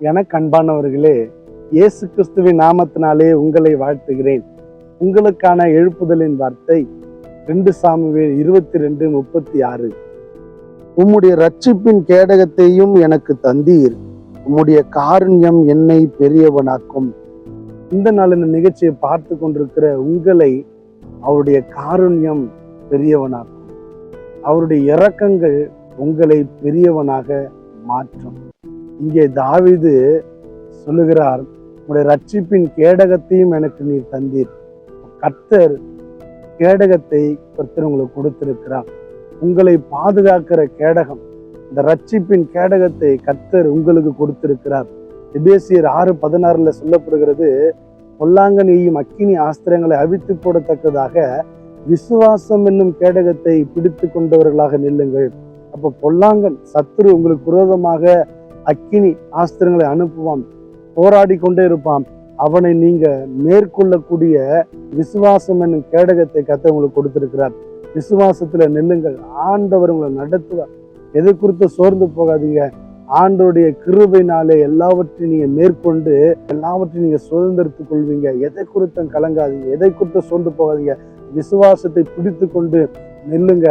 எனக்கு அன்பானவர்களே இயேசு கிறிஸ்துவின் நாமத்தினாலே உங்களை வாழ்த்துகிறேன். உங்களுக்கான எழுப்புதலின் வார்த்தை ரெண்டு சாமுவேல் இருபத்தி ரெண்டு முப்பத்தி ஆறு உம்முடைய ரட்சிப்பின் கேடகத்தையும் எனக்கு தந்தீர். உம்முடைய காருண்யம் என்னை பெரியவனாக்கும். இந்த நாள் இந்த நிகழ்ச்சியை பார்த்து கொண்டிருக்கிற உங்களை அவருடைய காருண்யம் பெரியவனாக்கும். அவருடைய இரக்கங்கள் உங்களை பெரியவனாக மாற்றும். இங்கே தாவிது சொல்லுகிறார் உங்களுடைய ரட்சிப்பின் கேடகத்தையும் எனக்கு நீர் தந்தீர். கர்த்தர் கேடகத்தை கர்த்தர் உங்களுக்கு கொடுத்திருக்கிறார். உங்களை பாதுகாக்கிற கேடகம் இந்த ரட்சிப்பின் கேடகத்தை கர்த்தர் உங்களுக்கு கொடுத்திருக்கிறார். எபேசியர் ஆறு பதினாறுல சொல்லப்படுகிறது பொல்லாங்கனியும் அக்கினி ஆஸ்திரங்களை அவித்து போடத்தக்கதாக விசுவாசம் என்னும் கேடகத்தை பிடித்து கொண்டவர்களாக நில்லுங்கள். அப்போ பொல்லாங்கன் சத்துரு உங்களுக்கு விரோதமாக அக்கினி ஆஸ்திரங்களை அனுப்புவான் போராடி கொண்டே இருப்பான். அவனை நீங்க மேற்கொள்ளக்கூடிய விசுவாசம் என்னும் கேடகத்தை கத்த உங்களுக்கு கொடுத்திருக்கிறார். விசுவாசத்துல நில்லுங்கள். ஆண்டவர் உங்களை நடத்துவார். எதை குறித்து சோர்ந்து போகாதீங்க. ஆண்டோடைய கிருபைனாலே எல்லாவற்றையும் நீங்க மேற்கொண்டு எல்லாவற்றையும் நீங்க சுதந்திரத்துக் கொள்வீங்க. எதை குறித்தும் கலங்காதீங்க. எதை குறித்தும் சோர்ந்து போகாதீங்க. விசுவாசத்தை பிடித்து கொண்டு நெல்லுங்க.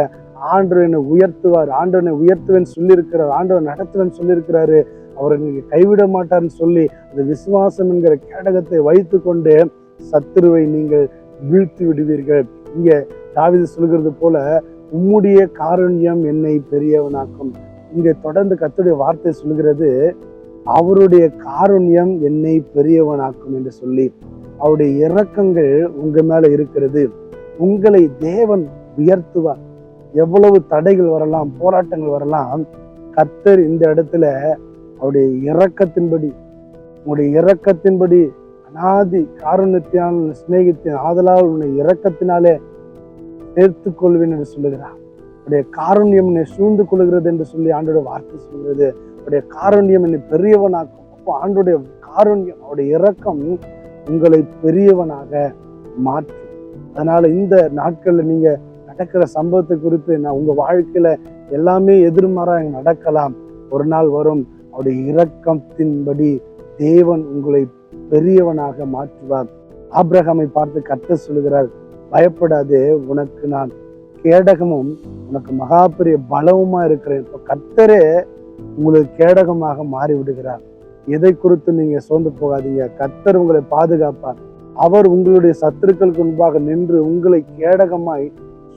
ஆண்டவனை என்னை உயர்த்துவார் ஆண்டவனை என்னை உயர்த்துவேன்னு சொல்லியிருக்கிறார் ஆண்டவர் நடத்துவேன்னு சொல்லியிருக்கிறாரு. அவரை நீங்கள் கைவிட மாட்டார்னு சொல்லி அந்த விசுவாசம் என்கிற கேடகத்தை வைத்து கொண்டு சத்துருவை நீங்கள் வீழ்த்தி விடுவீர்கள். இங்கே தாவிது சொல்கிறது போல உம்முடைய காரண்யம் என்னை பெரியவனாக்கும். இங்கே தொடர்ந்து கத்துடைய வார்த்தை சொல்கிறது அவருடைய காருண்யம் என்னை பெரியவனாக்கும் என்று சொல்லி. அவருடைய இரக்கங்கள் உங்க மேல இருக்கிறது. உங்களை தேவன் உயர்த்துவார். எவ்வளவு தடைகள் வரலாம் போராட்டங்கள் வரலாம் கத்தர் இந்த இடத்துல அவருடைய இரக்கத்தின்படி உங்களுடைய இரக்கத்தின்படி அனாதி காரணத்தினால் சிநேகித்தின் ஆதலால் உன்னை இரக்கத்தினாலே சேர்த்து கொள்வேன் என்று சொல்லுகிறார். உடைய காரண்யம் என்னை சூழ்ந்து கொள்கிறது என்று சொல்லி ஆண்டோட வார்த்தை சொல்கிறது. உடைய காரண்யம் என்னை பெரியவனாக்கும். அப்போ ஆண்டோடைய காரண்யம் அவருடைய இரக்கம் உங்களை பெரியவனாக மாற்றும். அதனால இந்த நாட்களில் நீங்கள் நடக்கிற சம்பவத்தை குறித்து நான் உங்கள் வாழ்க்கையில் எல்லாமே எதிர்மாறாக நடக்கலாம். ஒரு நாள் வரும் அவருடைய இரக்கத்தின்படி தேவன் உங்களை பெரியவனாக மாற்றுவார். ஆப்ரஹாமை பார்த்து கத்த சொல்லுகிறார் பயப்படாதே உனக்கு நான் கேடகமும் உனக்கு மகா பெரிய பலவுமா இருக்கிறேன். இப்போ கத்தரே உங்களுக்கு கேடகமாக மாறி விடுகிறார் எதை குறித்து நீங்க சோர்ந்து போகாதீங்க. கர்த்தர் உங்களை பாதுகாப்பார். அவர் உங்களுடைய சத்துருக்களுக்கு முன்பாக நின்று உங்களை கேடகமாய்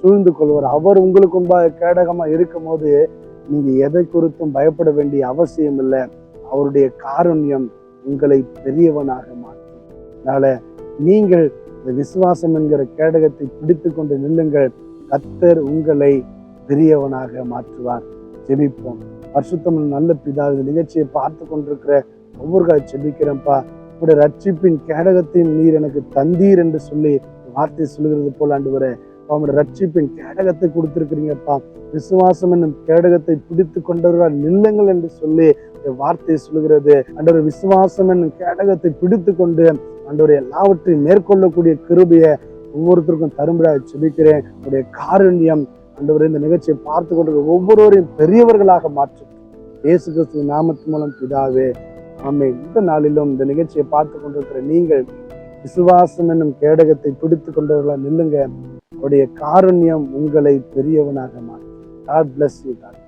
சூழ்ந்து கொள்வார். அவர் உங்களுக்கு முன்பாக இருக்கும் போது நீங்க எதை குறித்தும் பயப்பட வேண்டிய அவசியம் இல்லை. அவருடைய காருண்யம் உங்களை பெரியவனாக மாற்றும். அதனால நீங்கள் இந்த விசுவாசம் என்கிற கேடகத்தை பிடித்து கொண்டு நில்லுங்கள். கத்தர் உங்களை பெரியவனாக மாற்றுவார். ஜெபிப்போம். பரிசுத்தம் நல்ல பிதா இந்த நிகழ்ச்சியை பார்த்து கொண்டிருக்கிற ஒவ்வொரு கால ஜெபிக்கிறேன்ப்பா. உடைய ரட்சிப்பின் கேடகத்தின் நீர் எனக்கு தந்தீர் என்று சொல்லி வார்த்தை சொல்லுகிறது போல் ஆண்டு வர அவனுடைய ரட்சிப்பின் கேடகத்தை கொடுத்திருக்கிறீங்கப்பா. விசுவாசம் என்னும் கேடகத்தை பிடித்து கொண்டவர்களால் நில்லுங்கள் என்று சொல்லி இந்த வார்த்தை சொல்லுகிறது. அன்றவர் விசுவாசம் என்னும் கேடகத்தை பிடித்து கொண்டு அன்றவர் எல்லாவற்றையும் மேற்கொள்ளக்கூடிய கிருபையை ஒவ்வொருத்தருக்கும் தரும்படியாக செபிக்கிறேன் உடைய காருண்யம் அன்றவர் இந்த நிகழ்ச்சியை பார்த்து கொண்டிருக்க ஒவ்வொருவரையும் பெரியவர்களாக மாற்றும். இயேசு கிறிஸ்துவ நாமத்து மூலம் பிதாவே ஆமை இந்த நாளிலும் இந்த நிகழ்ச்சியை பார்த்து கொண்டிருக்கிற நீங்கள் விசுவாசம் என்னும் கேடகத்தை பிடித்து கொண்டவர்களாக நில்லுங்க. உடைய காருண்யம் உங்களை பெரியவனாக மாற்றும். God bless you got